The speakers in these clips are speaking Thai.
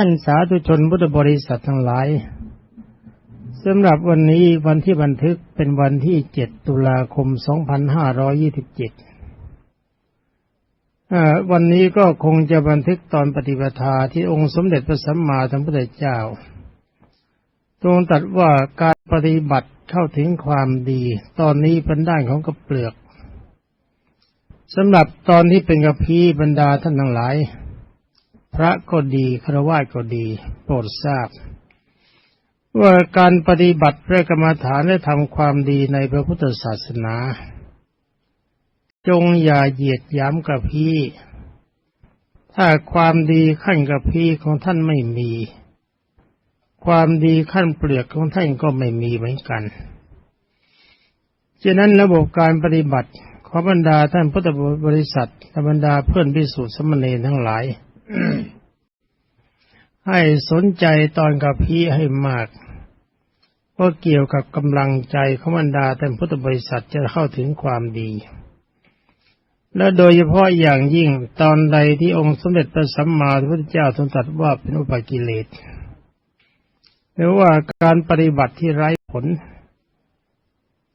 ท่านสาธุชนพุทธบริษัททั้งหลายสำหรับวันนี้วันที่บันทึกเป็นวันที่7ตุลาคม2527อ่าวันนี้ก็คงจะบันทึกตอนปฏิปทาที่องค์สมเด็จพระสัมมาสัมพุทธเจ้าทรงตรัสว่าการปฏิบัติเข้าถึงความดี ตอนนี้เป็นด้านของกระเปลือกสำหรับตอนที่เป็นกระพีบรรดาท่านทั้งหลาย พระก็ดีครวาสก็ดี โปรดทราบ ว่าการปฏิบัติพระกรรมฐานและทำความดีในพระพุทธศาสนา จงอย่าเหยียดย้ำกับพี่ ถ้าความดีขั้นกับพี่ของท่านไม่มี ความดีขั้นเปลือกของท่านก็ไม่มีเหมือนกันฉะนั้นระบบการปฏิบัติขอบรรดาท่านพุทธบริษัทบรรดาเพื่อนพิสูจน์สมณีทั้งหลาย ให้สนใจตอนกับพี่ให้มาก เพราะเกี่ยวกับกำลังใจของบรรดาท่านพุทธบริษัทจะเข้าถึงความดี และโดยเฉพาะอย่างยิ่งตอนใดที่องค์สมเด็จพระสัมมาสัมพุทธเจ้าทรงตรัสว่าเป็นอุปกิเลสหรือว่าการปฏิบัติที่ไร้ผล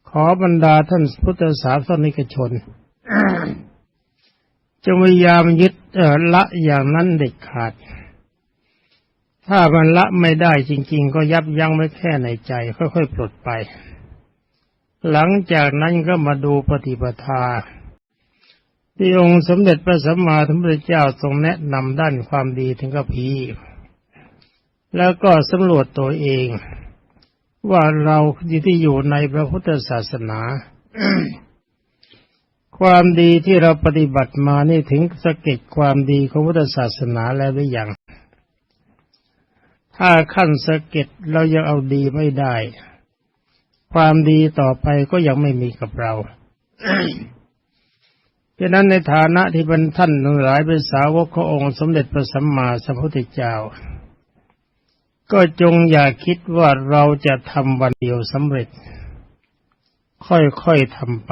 ขอบรรดาท่านพุทธศาสนิกชน จงพยายามยึดละอย่างนั้นเด็ดขาด ถ้ามันละไม่ได้จริง ๆ ก็ยับยั้งไม่แค่ในใจ ค่อยๆปลดไป หลังจากนั้นก็มาดูปฏิปทา ที่องค์สมเด็จพระสัมมาสัมพุทธเจ้าทรงแนะนำด้านความดีถึงกับพีแล้วก็สำรวจตัวเอง ว่าเราที่อยู่ในพระพุทธศาสนา ความดีที่เราปฏิบัติมานี่ถึงสะเก็ดความดีของพุทธศาสนาแล้วหรือยัง ถ้าขั้นสะเก็ดเรายังเอาดีไม่ได้ ความดีต่อไปก็ยังไม่มีกับเราฉะนั้นในฐานะที่เป็นท่านทั้งหลายเป็นสาวกขององค์สมเด็จพระสัมมาสัมพุทธเจ้า ก็จงอย่าคิดว่าเราจะทำวันเดียวสำเร็จ ค่อยๆทำไป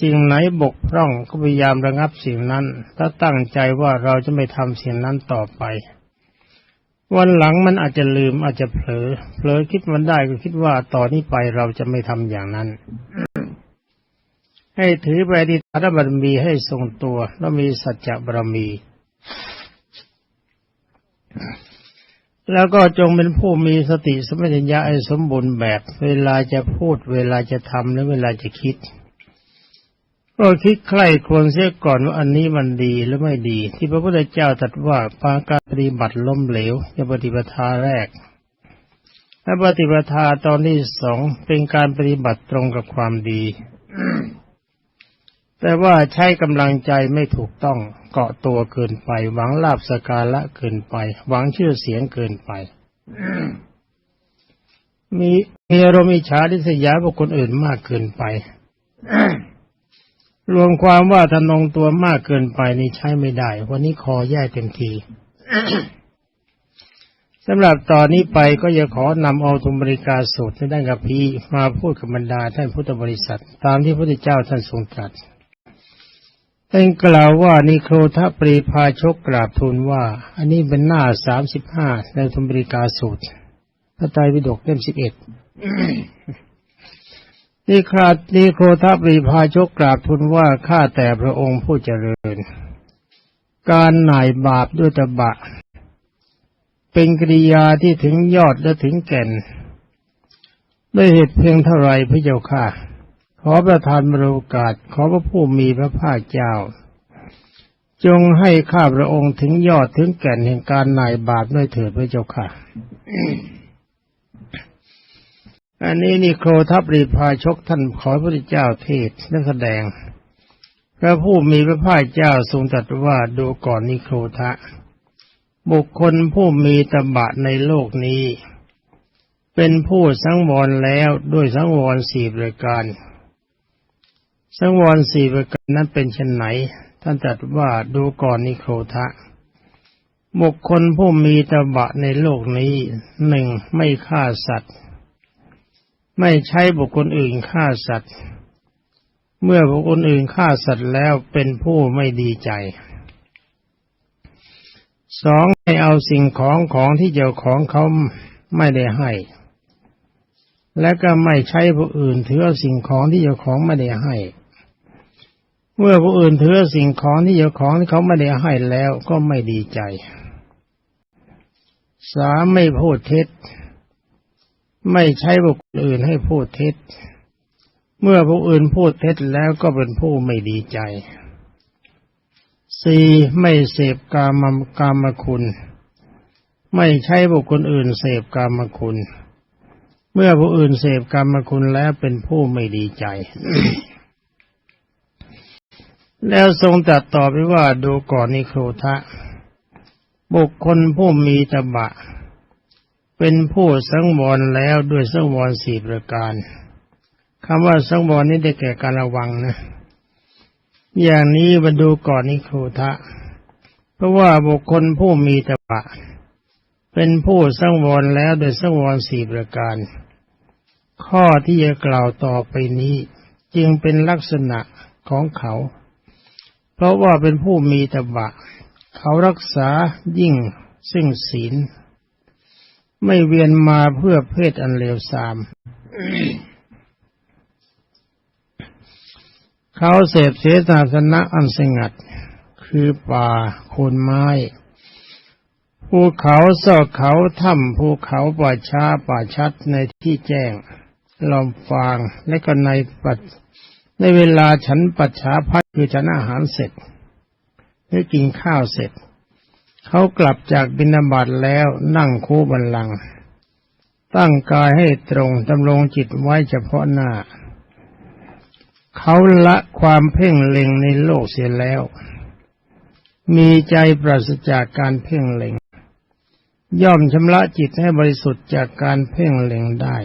สิ่งไหนบกพร่องก็พยายามระงับสิ่งนั้นถ้าตั้งใจว่าเราจะไม่ทำสิ่งนั้นต่อไป วันหลังมันอาจจะลืมอาจจะเผลอเผลอคิดมันได้ก็คิดว่าต่อนนี้ไปเราจะไม่ทำอย่างนั้น ให้ถือไปที่ฐานบารมีให้ทรงตัวแล้วมีสัจจะบารมี แล้วก็จงเป็นผู้มีสติสมัญญาให้สมบูรณ์แบบ เวลาจะพูดเวลาจะทำและเวลาจะคิด ก็คิดใคร่ควรเสียก่อนว่าอันนี้มันดีหรือไม่ดี ที่พระพุทธเจ้าตรัสว่าปาการปฏิบัติล้มเหลวในปฏิปทาแรกและปฏิปทาตอนที่สองเป็นการปฏิบัติตรงกับความดี แต่ว่าใช้กำลังใจไม่ถูกต้องเกาะตัวเกินไป หวังลาบสการะเกินไป หวังชื่อเสียงเกินไป มีมีอารมณ์อิจฉาริษยาบุคคลอื่นมากเกินไป รวมความว่าทนองตัวมากเกินไปนี่ใช้ไม่ได้ วันนี้คอแย่เต็มทีสำหรับตอนนี้ไปก็จะขอนำเอาทุมบริการสูตรในด้านกับพีมาพูดกับบรรดาท่านพุทธบริษัท ตามที่พระพุทธเจ้าท่านทรงตรัสท่านกล่าวว่านิโครทปรีพาชกกราบทูลว่า อันนี้เป็นหน้าสามสิบห้าในทุมบริการสูตรพระไตรปิฎกเล่มสิบเอ็ด นี่ครานี่โคทัปรีพาชกกราบทูลว่าข้าแต่พระองค์ผู้เจริญ การหน่ายบาปด้วยตบะ เป็นกิริยาที่ถึงยอดและถึงแก่น ด้วยเหตุเพียงเท่าไรพระเจ้าค่ะ ขอประทานบรโอกาสขอพระผู้มีพระภาคเจ้า จงให้ข้าพระองค์ถึงยอดถึงแก่นแห่งการหน่ายบาปด้วยเถิดพระเจ้าค่ะ อันนี้นี่โครทับรีพาชกท่านขอพระพุทธเจ้าเทศและแสดง พระผู้มีพระภาคเจ้าทรงตรัสว่าดูก่อนนิโครทะ บุคคลผู้มีตบะในโลกนี้ เป็นผู้สังวรแล้วด้วยสังวรสี่ประการ สังวรสี่ประการนั้นเป็นเช่นไหน ท่านตรัสว่าดูก่อนนิโครทะบุคคลผู้มีตบะในโลกนี้หนึ่งไม่ฆ่าสัตว์ ไม่ใช้บุคคลอื่นฆ่าสัตว์ เมื่อบุคคลอื่นฆ่าสัตว์แล้วเป็นผู้ไม่ดีใจสองไม่เอาสิ่งของของที่เจ้าของเขาไม่ได้ให้ และก็ไม่ใช้ผู้อื่นถือสิ่งของที่เจ้าของไม่ได้ให้ เมื่อผู้อื่นถือสิ่งของที่เจ้าของที่เขาไม่ได้ให้แล้วก็ไม่ดีใจสามไม่พูดเท็จ ไม่ใช้บุคคลอื่นให้พูดเท็จ เมื่อผู้อื่นพูดเท็จแล้วก็เป็นผู้ไม่ดีใจสี่ไม่เสพกามกามคุณ ไม่ใช้บุคคลอื่นเสพกามคุณ เมื่อผู้อื่นเสพกามคุณแล้วเป็นผู้ไม่ดีใจ แล้วทรงตัดต่อไปว่าดูก่อนนิโครทะ บุคคลผู้มีตบะ เป็นผู้สังวรแล้วด้วยสังวรสี่ประการคำว่าสังวรนี้ได้แก่การระวังนะ อย่างนี้มาดูก่อนนิโครทะ เพราะว่าบุคคลผู้มีตบะ เป็นผู้สังวรแล้วโดยสังวรสี่ประการ ข้อที่จะกล่าวต่อไปนี้ จึงเป็นลักษณะของเขา เพราะว่าเป็นผู้มีตบะ เขารักษายิ่งซึ่งศีล ไม่เวียนมาเพื่อเพศอันเลวทราม เขาเสพเสศาสนะอันสงัด คือป่าโคนไม้ภูเขาซอกเขาถ้ำภูเขาป่าช้าป่าชัดในที่แจ้งลอมฟางและก็ในปัดในเวลาฉันปัจฉาพัดคือฉันอาหารเสร็จหรือกินข้าวเสร็จ เขากลับจากบินาบัตแล้วนั่งคู่บันลังก์ตั้งกายให้ตรงดำรงจิตไว้เฉพาะหน้า เขาละความเพ่งเล็งในโลกเสียแล้ว มีใจปราศจากการเพ่งเล็ง ย่อมชำระจิตให้บริสุทธิ์จากการเพ่งเล็งได้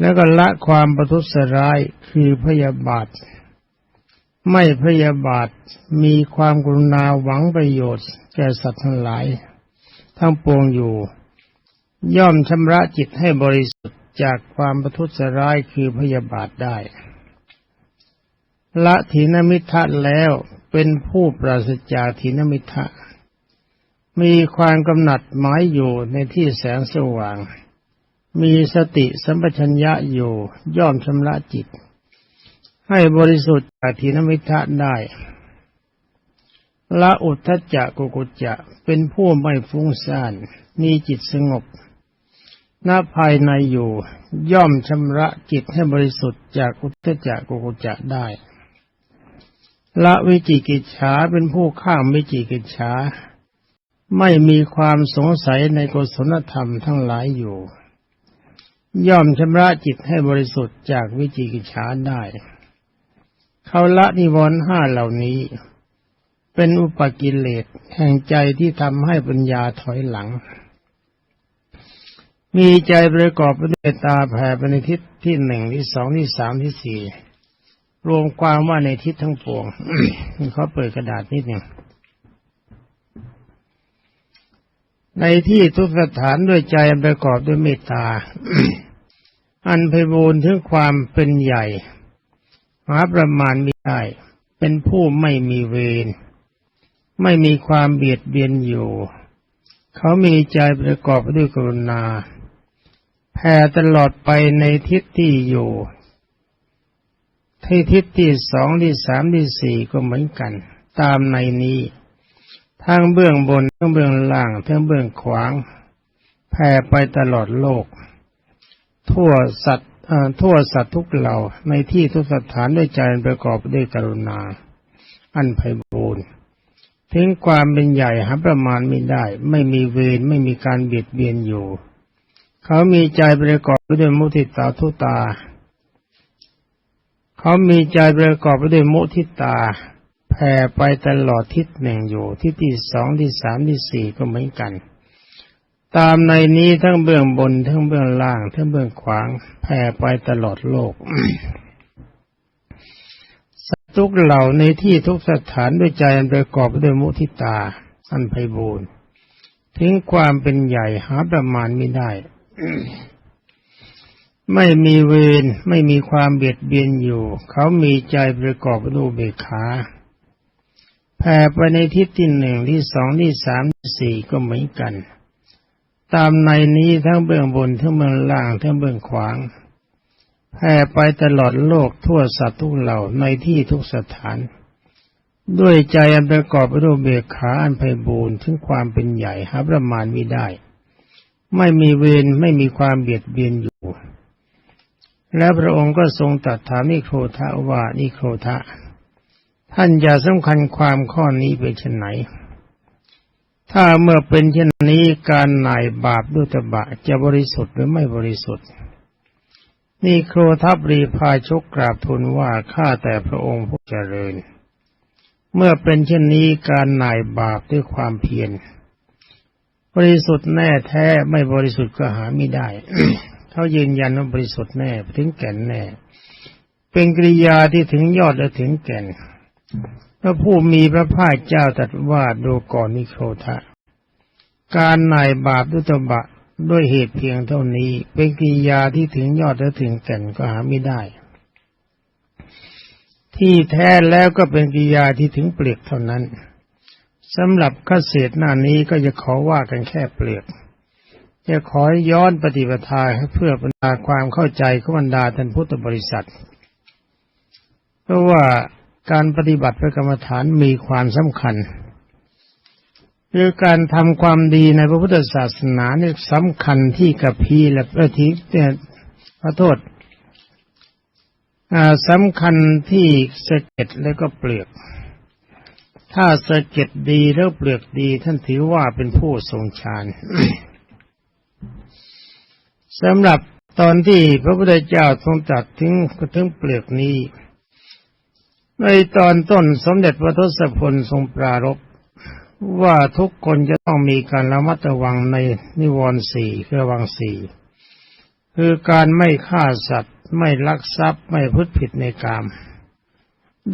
แล้วก็ละความประทุษร้ายคือพยาบาท ไม่พยาบาทมีความกรุณาหวังประโยชน์ แก่สัตว์ทั้งหลาย ทั้งปวงอยู่ ย่อมชำระจิตให้บริสุทธิ์จากความประทุษร้ายคือพยาบาทได้ละถีนมิทะแล้วเป็นผู้ปราศจากถีนมิทะ มีความกำหนัดหมายอยู่ในที่แสงสว่าง มีสติสัมปชัญญะอยู่ย่อมชำระจิต ให้บริสุทธิ์จากถีนมิทะได้ละอุทธจักกุกุจจะเป็นผู้ไม่ฟุ้งซ่าน มีจิตสงบหน้าภายในอยู่ ย่อมชำระจิตให้บริสุทธิ์จากอุทธจักกุกุจจะได้ ละวิจิกิจฉาเป็นผู้ข้ามวิจิกิจฉาไม่มีความสงสัยในกุศลธรรมทั้งหลายอยู่ ย่อมชำระจิตให้บริสุทธิ์จากวิจิกิจฉาได้ เขาละนิวรณ์ห้าเหล่านี้ เป็นอุปกิเลสแห่งใจที่ทำให้ปัญญาถอยหลัง มีใจประกอบไปด้วยตาแผ่ไปในทิศที่หนึ่งที่สองที่สามที่สี่รวมความว่าในทิศทั้งปวงเขาเปิดกระดาษนิดหนึ่งในที่ทุกสถานด้วยใจประกอบด้วยเมตตา อันไพบูรณ์ถึงความเป็นใหญ่ หาประมาณไม่ได้ เป็นผู้ไม่มีเวร ไม่มีความเบียดเบียนอยู่ เขามีใจประกอบด้วยกรุณา แผ่ตลอดไปในทิศที่อยู่ที่ทิศที่สองที่สามที่สี่ก็เหมือนกัน ตามในนี้ทั้งเบื้องบนทั้งเบื้องล่างทั้งเบื้องขวาง แผ่ไปตลอดโลก ทั่วสัตว ทั่วสัตว์ทุกเหล่าในที่ทุกสถานด้วยใจประกอบด้วยกรุณา อันไพบูรณ์ถึงความเป็นใหญ่หาประมาณไม่ได้ ไม่มีเวรไม่มีการเบียดเบียนอยู่ เขามีใจประกอบไปด้วยมุทิตาทุตา เขามีใจประกอบไปด้วยมุทิตาแผ่ไปตลอดทิศหนึ่งอยู่ ที่ที่สองที่สามที่สี่ก็เหมือนกัน ตามในนี้ทั้งเบื้องบน ทั้งเบื้องล่าง ทั้งเบื้องขวางแผ่ไปตลอดโลกสักทุกเหล่าในที่ทุกสถานด้วยใจอันประกอบด้วยมุทิตาอันไพบูรณ์ถึงความเป็นใหญ่หาประมาณไม่ได้ ไม่มีเวรไม่มีความเบียดเบียนอยู่ เขามีใจประกอบด้วยเบขาแผ่ไปในทิศที่หนึ่งที่สองที่สามที่สี่ก็เหมือนกัน ตามในนี้ทั้งเบื้องบนทั้งเบื้องล่างทั้งเบื้องขวางแผ่ไปตลอดโลกทั่วสัตว์ทุกเหล่าในที่ทุกสถาน ด้วยใจอันประกอบไปด้วยเบีขาอันไพบูรณ์ถึงความเป็นใหญ่หาประมาณไม่ได้ ไม่มีเวรไม่มีความเบียดเบียนอยู่ และพระองค์ก็ทรงตรัสถามนิโครทะว่านิโครทะ ท่านอย่าสำคัญความข้อนี้เป็นเช่นไหน ถ้าเมื่อเป็นเช่นนี้การหน่ายบาปด้วยตบะจะบริสุทธิ์หรือไม่บริสุทธิ์ นี่โครทับรีพายชกกราบทูลว่าข้าแต่พระองค์ผู้เจริญ เมื่อเป็นเช่นนี้การหน่ายบาปด้วยความเพียรบริสุทธิ์แน่แท้ไม่บริสุทธิ์ก็หาไม่ได้ เขายืนยันว่าบริสุทธิ์แน่ถึงแก่นแน่ เป็นกริยาที่ถึงยอดและถึงแก่น พระผู้มีพระภาคเจ้าตรัสว่าดูก่อนนิโครทะการนายบาปด้วยตบะด้วยเหตุเพียงเท่านี้เป็นกิยาที่ถึงยอดและถึงแก่นก็หาไม่ได้ ที่แท้แล้วก็เป็นกิยาที่ถึงเปลือกเท่านั้นสำหรับข้าเศษหน้านี้ก็จะขอว่ากันแค่เปลือก จะขอย้อนปฏิปทาเพื่อบรรดาความเข้าใจของบรรดาท่านพุทธบริษัท เพราะว่า การปฏิบัติพระกรรมฐานมีความสำคัญคือการทำความดีในพระพุทธศาสนาเนี่ยสำคัญที่กับพีและประทิเนี่ยขอโทษสำคัญที่สะเก็ดแล้วก็เปลือก ถ้าสะเก็ดดีแล้วเปลือกดี ท่านถือว่าเป็นผู้ทรงฌานสำหรับตอนที่พระพุทธเจ้าทรงตรัสถึงถึงเปลือกนี้ ในตอนต้นสมเด็จพระทศพลทรงปรารภว่าทุกคนจะต้องมีการระมัดระวังในนิวรณ์สี่คือวังสี่คือการไม่ฆ่าสัตว์ ไม่ลักทรัพย์ไม่พูดผิดในกาม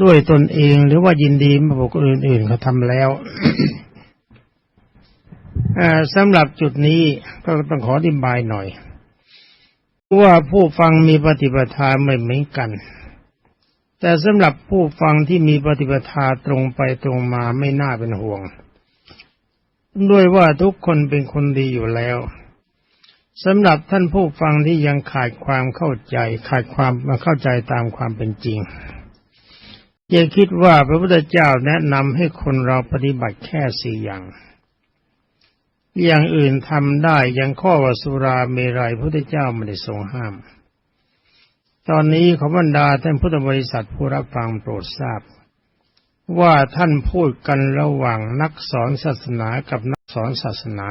ด้วยตนเองหรือว่ายินดีมาบุคคลอื่นๆเขาทำแล้วสำหรับจุดนี้ก็ต้องขออธิบายหน่อยว่าผู้ฟังมีปฏิปทาไม่เหมือนกัน แต่สำหรับผู้ฟังที่มีปฏิปทาตรงไปตรงมาไม่น่าเป็นห่วง ด้วยว่าทุกคนเป็นคนดีอยู่แล้วสำหรับท่านผู้ฟังที่ยังขาดความเข้าใจ ขาดความมาเข้าใจตามความเป็นจริงอย่าคิดว่าพระพุทธเจ้าแนะนำให้คนเราปฏิบัติแค่สี่อย่าง อย่างอื่นทำได้ยังข้อวสุราเมรัยพระพุทธเจ้าไม่ได้ทรงห้าม ตอนนี้ขอบรรดาท่านพุทธบริษัทผู้รับฟังโปรดทราบ ว่าท่านพูดกันระหว่างนักสอนศาสนากับนักสอนศาสนา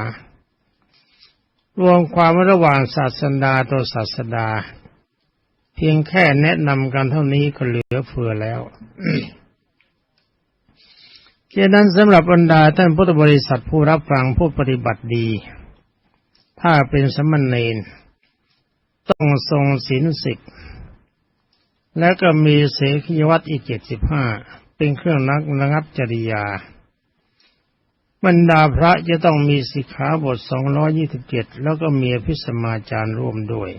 รวมความระหว่างศาสดาต่อศาสดา เพียงแค่แนะนำกันเท่านี้ก็เหลือเฟือแล้วฉะนั้นสำหรับบรรดาท่านพุทธบริษัทผู้รับฟังผู้ปฏิบัติดี ถ้าเป็นสมณเณรต้องทรงศีลสิบ แล้วก็มีเสขียวัตอีกเจ็ดสิบห้าเป็นเครื่องนักระงับจริยา บรรดาพระจะต้องมีสิกขาบทสองร้อยี่สิบเจ็ดแล้วก็มีพิสมาจารร่วมด้วย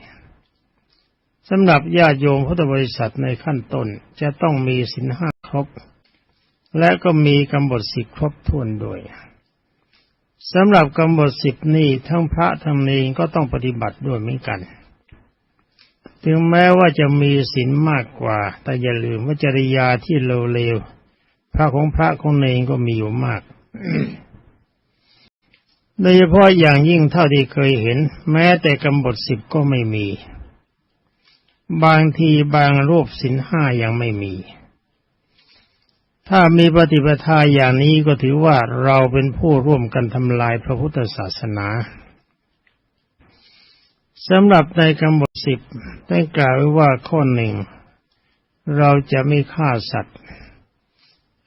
สำหรับญาติโยมพุทธบริษัทในขั้นต้นจะต้องมีสินห้าครบ และก็มีกำหนดสิบครบถ้วนด้วยสำหรับกำหนดสิบนี้ทั้งพระทั้งเนรก็ต้องปฏิบัติด้วยเหมือนกัน ถึงแม้ว่าจะมีศีลมากกว่า แต่อย่าลืมว่าจริยาที่เลวๆพระของพระของเนรก็มีอยู่มากโดยเฉพาะอย่างยิ่งเท่าที่เคยเห็น แม้แต่กำหนดสิบก็ไม่มี บางทีบางรูปสินห้ายังไม่มี ถ้ามีปฏิปทาอย่างนี้ก็ถือว่าเราเป็นผู้ร่วมกันทำลายพระพุทธศาสนา สำหรับในกำหนดสิบได้กล่าวไว้ว่าข้อหนึ่ง เราจะไม่ฆ่าสัตว์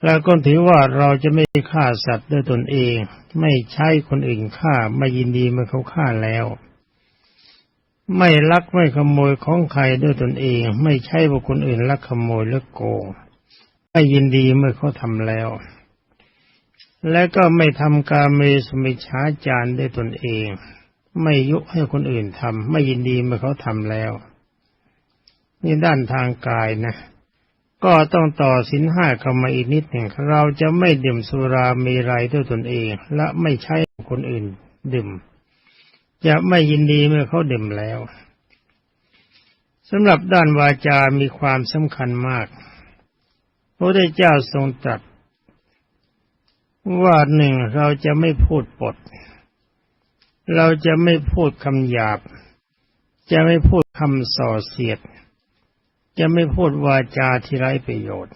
แล้วก็ถือว่าเราจะไม่ฆ่าสัตว์ด้วยตนเอง ไม่ใช้คนอื่นฆ่าไม่ยินดีเมื่อเขาฆ่าแล้ว ไม่ลักไม่ขโมยของใครด้วยตนเอง ไม่ใช่บุคคลอื่นลักขโมยหรือโกงไม่ยินดีเมื่อเขาทำแล้ว และก็ไม่ทำการเมสมิชาจารด้วยตนเอง ไม่ยุให้คนอื่นทำไม่ยินดีเมื่อเขาทำแล้ว นี่ด้านทางกายนะ ก็ต้องต่อสินห้าเข้ามาอีกนิดหนึ่งเราจะไม่ดื่มสุรามีไรด้วยตนเอง และไม่ใช้คนอื่นดื่ม จะไม่ยินดีเมื่อเขาดื่มแล้วสำหรับด้านวาจามีความสำคัญมาก พระพุทธเจ้าทรงตรัสว่าหนึ่งเราจะไม่พูดปด เราจะไม่พูดคำหยาบ จะไม่พูดคำส่อเสียด จะไม่พูดวาจาที่ไร้ประโยชน์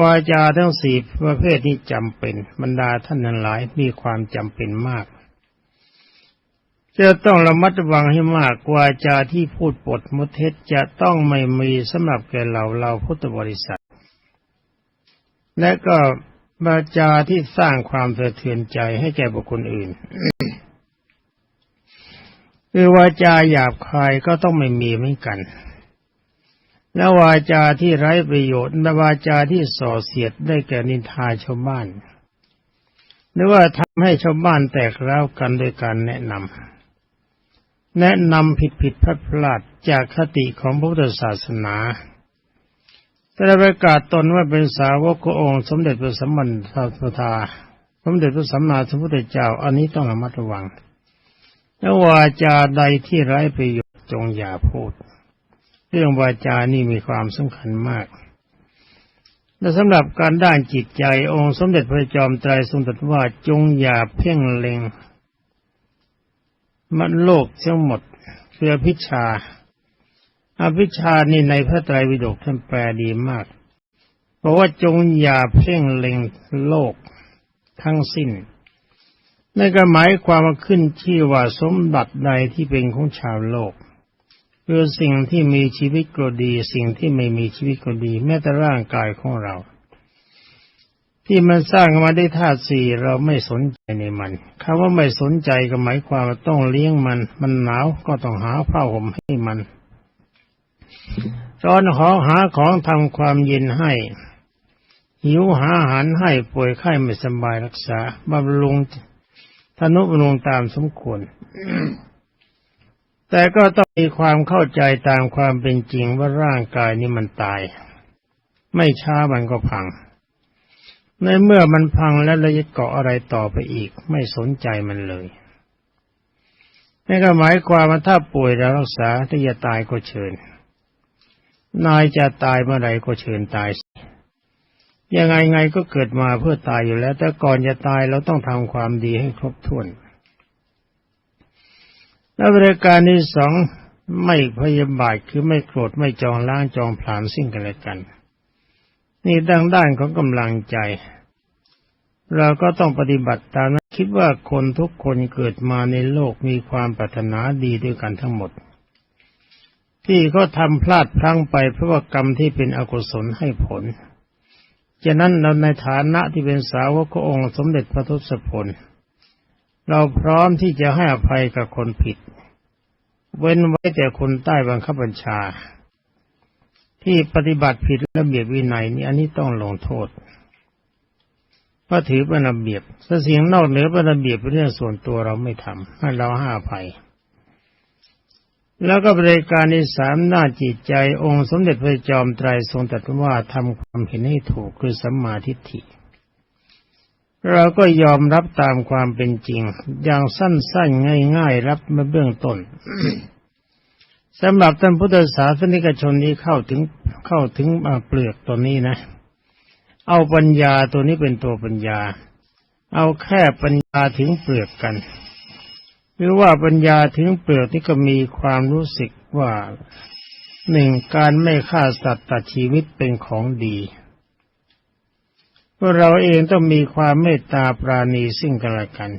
วาจาทั้งสี่ประเภทนี้จำเป็น บรรดาท่านนั้นหลายมีความจำเป็นมาก จะต้องระมัดระวังให้มากวาจาที่พูดปดมุเทศจะต้องไม่มีสำหรับแก่เราเราพุทธบริษัท และก็ วาจาที่สร้างความสะเทือนใจให้แก่บุคคลอื่นคือวาจาหยาบคายก็ต้องไม่มีเหมือนกัน และวาจาที่ไร้ประโยชน์และวาจาที่ส่อเสียดได้แก่นินทาชาวบ้าน หรือว่าทำให้ชาวบ้านแตกร้าวกันโดยการแนะนำแนะนำผิดผิดพลาดพลาดจากคติของพระพุทธศาสนา แต่ประกาศตนว่าเป็นสาวกขององค์สมเด็จพระสัมมาสัมพุทธาสมเด็จพระสัมมาสัมพุทธเจ้า อันนี้ต้องระมัดระวังแล้ววาจาใดที่ไร้ประโยชน์จงอย่าพูด เรื่องวาจานี่มีความสำคัญมาก และสำหรับการด้านจิตใจองค์สมเด็จพระจอมไตรทรงตรัสว่าจงอย่าเพ่งเล็ง มันโลกทั้งหมดคืออภิชา อภิชานี่ในพระไตรปิฎกท่านแปลดีมาก เพราะว่าจงอย่าเพ่งเล็งโลกทั้งสิ้นนั่นก็หมายความว่าขึ้นชื่อว่าสมบัติใดที่เป็นของชาวโลกคือสิ่งที่มีชีวิตก็ดี สิ่งที่ไม่มีชีวิตก็ดี แม้แต่ร่างกายของเรา ที่มันสร้างมาได้ธาตุสี่เราไม่สนใจในมันคำว่าไม่สนใจก็หมายความว่าต้องเลี้ยงมัน มันหนาวก็ต้องหาผ้าห่มให้มัน ร้อนขอหาของทำความเย็นให้หิวหาอาหารให้ป่วยไข้ไม่สบายรักษาบำรุงทนุบำรุงตามสมควร แต่ก็ต้องมีความเข้าใจตามความเป็นจริงว่าร่างกายนี้มันตาย ไม่ช้ามันก็พัง ในเมื่อมันพังแล้วเราจะเกาะอะไรต่อไปอีก ไม่สนใจมันเลยนี่ก็หมายความว่าถ้าป่วยแล้วรักษาถ้าจะตายก็เชิญ นายจะตายเมื่อไรก็เชิญตายยังไงไงก็เกิดมาเพื่อตายอยู่แล้ว แต่ก่อนจะตายเราต้องทำความดีให้ครบถ้วน และบริการที่สองไม่พยาบาทคือไม่โกรธไม่จองล้างจองผลาญสิ่งกันและกัน นี่ดังด้านของกำลังใจ เราก็ต้องปฏิบัติตามนั้นคิดว่าคนทุกคนเกิดมาในโลกมีความปรารถนาดีด้วยกันทั้งหมด ที่เขาทำพลาดพลั้งไปเพราะว่ากรรมที่เป็นอกุศลให้ผลฉะนั้นเราในฐานะที่เป็นสาวกององค์สมเด็จพระทศพล เราพร้อมที่จะให้อภัยกับคนผิด เว้นไว้แต่คนใต้บังคับบัญชา ที่ปฏิบัติผิดระเบียบวินัยนี่อันนี้ต้องลงโทษเพราะถือเป็นระเบียบถ้าเสียงนอกเหนือเป็นระเบียบเป็นเรื่องส่วนตัวเราไม่ทำให้เราห้าภัย แล้วก็บริการในสามหน้าจิตใจองค์สมเด็จพระจอมไตรทรงตรัสว่าทำความเห็นให้ถูกคือสัมมาทิฏฐิ เราก็ยอมรับตามความเป็นจริง อย่างสั้นๆง่าย ๆ รับมาเบื้องต้นสำหรับท่านพุทธศาสนิกชนที่เข้าถึงเข้าถึงเปลือกตัวนี้นะ เอาปัญญาตัวนี้เป็นตัวปัญญา เอาแค่ปัญญาถึงเปลือกกัน หรือว่าปัญญาถึงเปลือกนี่ก็มีความรู้สึกว่าหนึ่งการไม่ฆ่าสัตว์ตัดชีวิตเป็นของดีพวกเราเองต้องมีความเมตตาปราณีซึ่งกันและกัน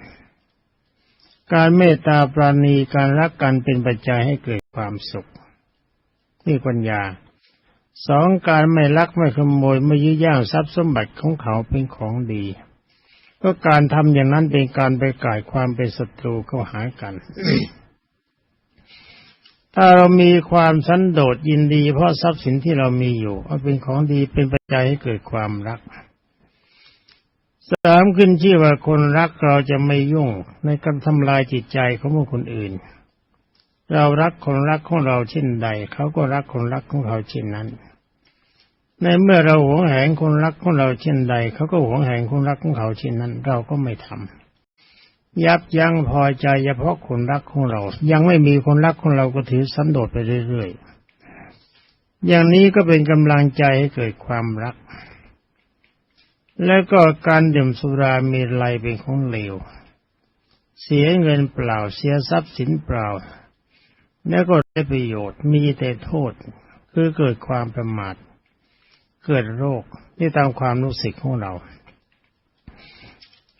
การเมตตาปราณีการรักกันเป็นปัจจัยให้เกิดความสุขนี่ปัญญาสองการไม่ลักไม่ขโมยไม่ยื้อย่างทรัพย์สมบัติของเขาเป็นของดี ก็การทำอย่างนั้นเป็นการไปก่ายความเป็นศัตรูเข้าหากัน ถ้าเรามีความสันโดษยินดี เพราะทรัพย์สินที่เรามีอยู่เป็นของดีเป็นปัจจัยให้เกิดความรักสามขึ้นชื่อว่าคนรักเราจะไม่ยุ่งในการทำลายจิตใจของคนอื่น เรารักคนรักของเราเช่นใดเขาก็รักคนรักของเขาเช่นนั้น ในเมื่อเราหวงแหนคนรักของเราเช่นใดเขาก็หวงแหนคนรักของเขาเช่นนั้น เราก็ไม่ทำยับยั้งพอใจเฉพาะคนรักของเรา ยังไม่มีคนรักของเราก็ถือสันโดษไปเรื่อยๆอย่างนี้ก็เป็นกำลังใจให้เกิดความรัก และก็การดื่มสุรามีไรเป็นของเลวเสียเงินเปล่าเสียทรัพย์สินเปล่า แล้วก็ได้ประโยชน์มีแต่โทษ คือเกิดความประมาท เกิดโรคที่ตามความรู้สึกของเรา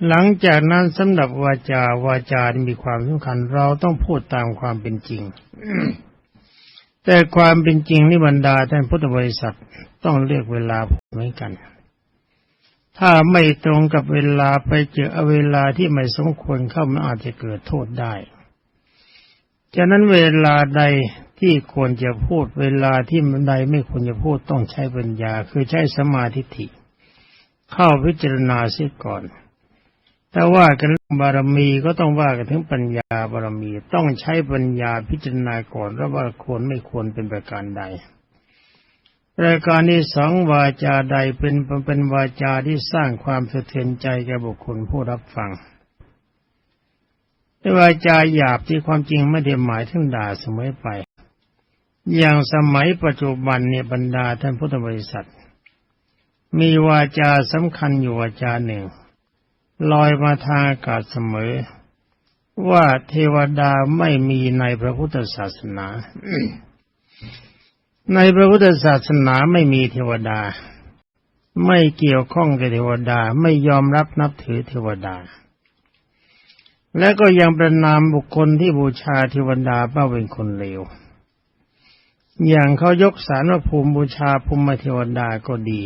หลังจากนั้นสำหรับวาจาวาจามีความสำคัญ เราต้องพูดตามความเป็นจริง แต่ความเป็นจริงนี่บรรดาท่านพุทธบริษัทต้องเลือกเวลาพูดเหมือนกัน ถ้าไม่ตรงกับเวลาไปเจอเวลาที่ไม่สมควรเข้ามันอาจจะเกิดโทษได้ ฉะนั้นเวลาใดที่ควรจะพูดเวลาที่ใดไม่ควรจะพูดต้องใช้ปัญญา คือใช้สมาธิิเข้าพิจารณาเสียก่อน แต่ว่ากันบารมีก็ต้องว่ากันถึงปัญญาบารมีต้องใช้ปัญญาพิจารณาก่อนว่าควรไม่ควรเป็นประการใดรายการที่สองวาจาใดเป็นเป็นวาจาที่สร้างความสะเทือนใจแก่บุคคลผู้รับฟัง วาจาหยาบที่ความจริงไม่ได้หมายถึงด่าเสมอไป อย่างสมัยปัจจุบันเนี่ยบรรดาท่านพุทธบริษัท มีวาจาสำคัญอยู่วาจาหนึ่ง ลอยมาทางอากาศเสมอ ว่าเทวดาไม่มีในพระพุทธศาสนา ในพระพุทธศาสนาไม่มีเทวดา ไม่เกี่ยวข้องกับเทวดาไม่ยอมรับนับถือเทวดา และก็ยังประนามบุคคลที่บูชาเทวดาว่าเป็นคนเลว อย่างเขายกสารว่าภูมิบูชาภูมิเทวดาก็ดี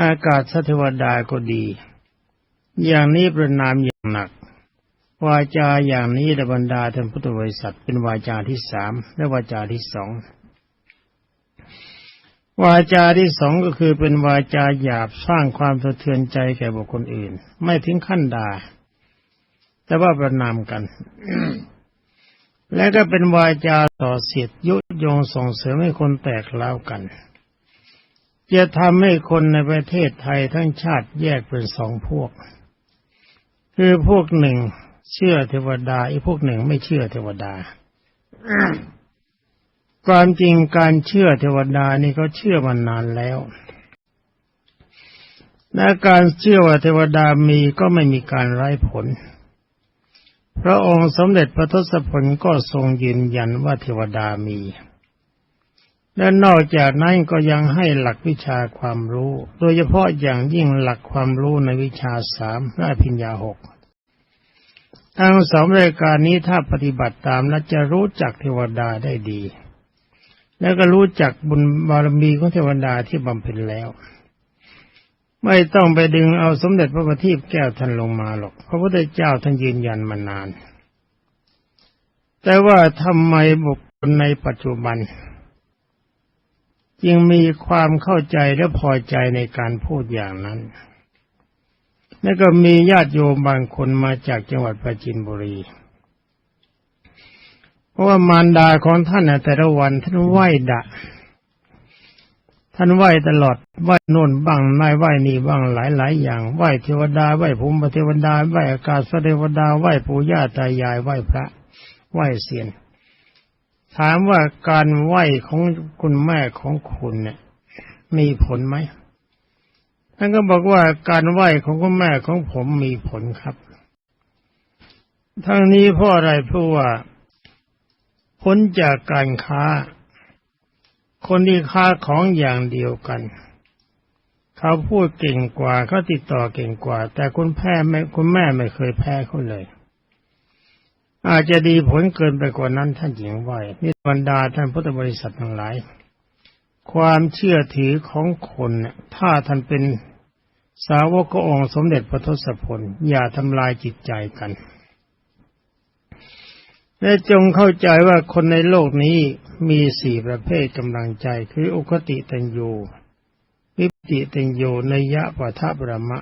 อากาศเทวดาก็ดี อย่างนี้ประนามอย่างหนัก วาจาอย่างนี้ในบรรดาท่านพุทธบริษัทเป็นวาจาที่สามและวาจาที่สองวาจาที่สองก็คือเป็นวาจาหยาบสร้างความสะเทือนใจแก่บุคคลอื่น ไม่ถึงขั้นด่า แต่ว่าประนามกัน และก็เป็นวาจาต่อเสียดยุยงส่งเสริมให้คนแตกเล้ากัน จะทำให้คนในประเทศไทยทั้งชาติแยกเป็นสองพวก คือพวกหนึ่งเชื่อเทวดาอีกพวกหนึ่งไม่เชื่อเทวดาความจริงการเชื่อเทวดานี่เขาเชื่อมานานแล้วและการเชื่อว่าเทวดามีก็ไม่มีการไร้ผล พระองค์สมเด็จพระทศพลก็ทรงยืนยันว่าเทวดามี และนอกจากนั้นก็ยังให้หลักวิชาความรู้ โดยเฉพาะอย่างยิ่งหลักความรู้ในวิชาสามและพิญญาหกทั้งสองรายการนี้ถ้าปฏิบัติตามและจะรู้จักเทวดาได้ดี แล้วก็รู้จักบุญบารมีของเทวดาที่บำเพ็ญแล้ว ไม่ต้องไปดึงเอาสมเด็จพระบัณฑิตแก้วท่านลงมาหรอกพระพุทธเจ้าท่านยืนยันมานาน แต่ว่าทำไมบุคคลในปัจจุบัน จึงมีความเข้าใจและพอใจในการพูดอย่างนั้น แล้วก็มีญาติโยมบางคนมาจากจังหวัดปราจีนบุรีเพราะว่ามารดาของท่านแต่ละวันท่านไหว้ดะ ท่านไหว้ตลอดไหว้โน่นบ้างนายไหว้นี่บ้างหลายหลายอย่างไหว้เทวดาไหว้ภูมิเทวดาไหว้อากาศเทวดาไหว้ปู่ย่าตายายไหว้พระ ไหว้เสียนถามว่าการไหว้ของคุณแม่ของคุณเนี่ย มีผลไหมท่านก็บอกว่าการไหว้ของคุณแม่ของผมมีผลครับทั้งนี้เพราะอะไรเพราะว่าผลจากการค้า คนที่ค้าของอย่างเดียวกัน เขาพูดเก่งกว่าเขาติดต่อเก่งกว่า แต่คุณแพ้ไม่คุณแม่ไม่เคยแพ้เขาเลย อาจจะดีผลเกินไปกว่านั้นท่านหญิงไหวนี่บรรดาท่านพุทธบริษัททั้งหลาย ความเชื่อถือของคนถ้าท่านเป็นสาวกองค์สมเด็จพระทศพลอย่าทำลายจิตใจกัน และจงเข้าใจว่าคนในโลกนี้มีสี่ประเภทกำลังใจคืออุคติตัญญูวิปติตัญญูนยะปัทบรมะ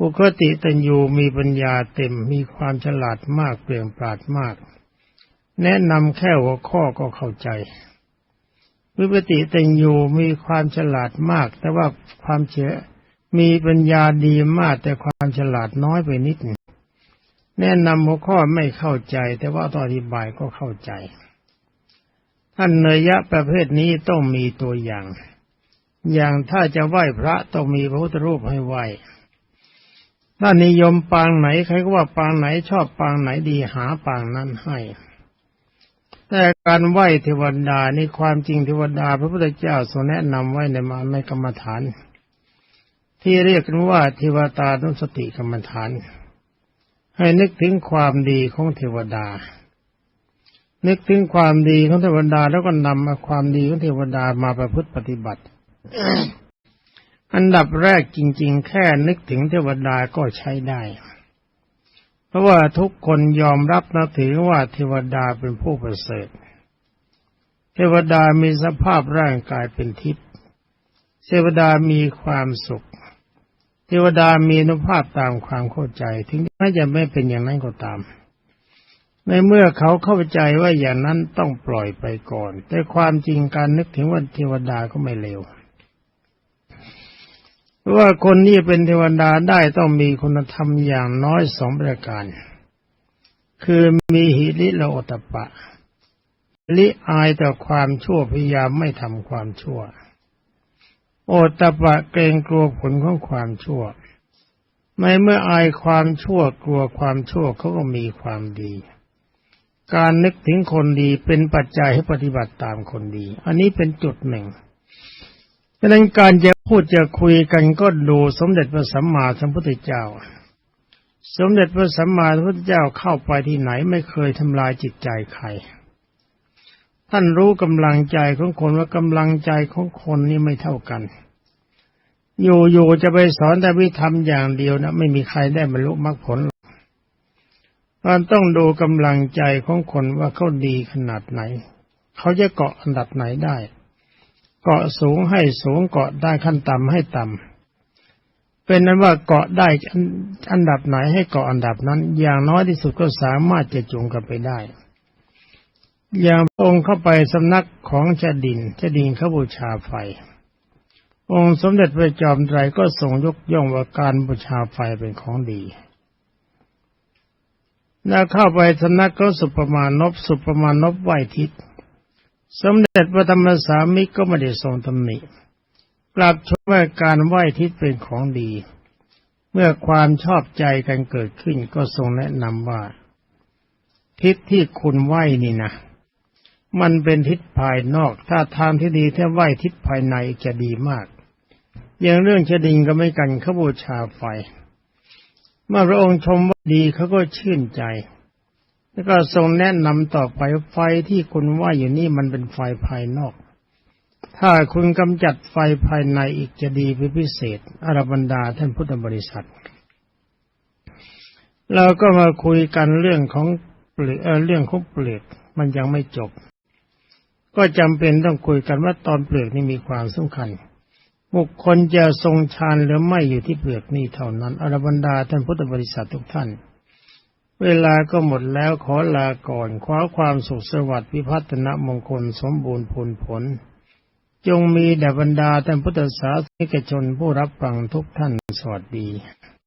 อุคติตัญญูมีปัญญาเต็มมีความฉลาดมากเปลี่ยนปราดมาก แนะนำแค่หัวข้อก็เข้าใจ วิปติเตงยูมีความฉลาดมาก แต่ว่าความเชื่อมีปัญญาดีมากแต่ความฉลาดน้อยไปนิดนึง แนะนำหัวข้อไม่เข้าใจ แต่ว่าตอนอธิบายก็เข้าใจ ท่านเนยยะประเภทนี้ต้องมีตัวอย่าง อย่างถ้าจะไหว้พระต้องมีพระพุทธรูปให้ไหว้ถ้านิยมปางไหนใครก็ว่าปางไหนชอบปางไหนดีหาปางนั้นให้ แต่การไหว้เทวดาในความจริงเทวดา พระพุทธเจ้าทรงแนะนำไว้ในมาในกรรมฐาน ที่เรียกกันว่าเทวตานุสติกรรมฐาน ให้นึกถึงความดีของเทวดา นึกถึงความดีของเทวดาแล้วก็นำมาความดีของเทวดามาประพฤติปฏิบัติ อันดับแรกจริง ๆ แค่นึกถึงเทวดาก็ใช้ได้ เพราะว่าทุกคนยอมรับนับถือว่าเทวดาเป็นผู้ประเสริฐ เทวดามีสภาพร่างกายเป็นทิพย์ เทวดามีความสุข เทวดามีอนุภาพตามความเข้าใจ ถึงแม้จะไม่เป็นอย่างนั้นก็ตาม ในเมื่อเขาเข้าใจว่าอย่างนั้นต้องปล่อยไปก่อน แต่ความจริงการนึกถึงว่าเทวดาก็ไม่เลวเพราะว่าคนนี้เป็นเทวดาได้ต้องมีคุณธรรมอย่างน้อยสองประการ คือมีหิริและโอตตปปะลิอายต่อความชั่วพยายามไม่ทำความชั่ว โอตปะเกรงกลัวผลของความชั่ว ไม่เมื่ออายความชั่วกลัวความชั่วเขาก็มีความดี การนึกถึงคนดีเป็นปัจจัยให้ปฏิบัติตามคนดี อันนี้เป็นจุดหนึ่งดังนั้นการจะพูดจะคุยกันก็ดูสมเด็จพระสัมมาสัมพุทธเจ้า สมเด็จพระสัมมาสัมพุทธเจ้าเข้าไปที่ไหนไม่เคยทำลายจิตใจใคร ท่านรู้กำลังใจของคนว่ากำลังใจของคนนี่ไม่เท่ากัน อยู่ๆจะไปสอนแต่วิธรรมอย่างเดียวนะไม่มีใครได้บรรลุมรรคผลมันต้องดูกำลังใจของคนว่าเขาดีขนาดไหน เขาจะเกาะอันดับไหนได้ เกาะสูงให้สูงเกาะได้ขั้นต่ำให้ต่ำเป็นนั้นว่าเกาะได้อันดับไหนให้เกาะอันดับนั้น อย่างน้อยที่สุดก็สามารถจะจูงกันไปได้ อย่างองค์เข้าไปสำนักของจดินจดินเขาบูชาไฟ องค์สมเด็จพระจอมไตรก็ทรงยกย่องว่าการบูชาไฟเป็นของดีแล้วเข้าไปสำนักก็สุปมานพสุปมานพไหวทิศสมเด็จพระธรรมสามิกก็ไม่ได้ทรงตำหนิกลับชมว่าการไหวทิศเป็นของดี เมื่อความชอบใจกันเกิดขึ้นก็ทรงแนะนำว่า ทิศที่คุณไหวนี่นะ มันเป็นทิศภายนอก ถ้าทางที่ดีถ้าไหว้ทิศภายในจะดีมาก อย่างเรื่องชดิงก็ไม่กันขบูชาไฟ เมื่อพระองค์ชมว่าดีเขาก็ชื่นใจ แล้วก็ทรงแนะนำต่อไปไฟที่คุณว่าอยู่นี่มันเป็นไฟภายนอก ถ้าคุณกำจัดไฟภายในอีกจะดีเป็นพิเศษอรบรรดาท่านพุทธบริษัท เราก็มาคุยกันเรื่องของเปลือกเรื่องของเปลือกมันยังไม่จบ ก็จำเป็นต้องคุยกันว่าตอนเปลือกนี่มีความสำคัญ บุคคลจะทรงฌานหรือไม่อยู่ที่เปลือกนี่เท่านั้นอรบรรดาท่านพุทธบริษัททุกท่าน เวลาก็หมดแล้วขอลาก่อนคว้าความสุขสวัสดิ์พิพัฒนมงคลสมบูรณ์ผลผล จงมีแด่บรรดาท่านพุทธศาสนิกชนผู้รับฟังทุกท่านสวัสดี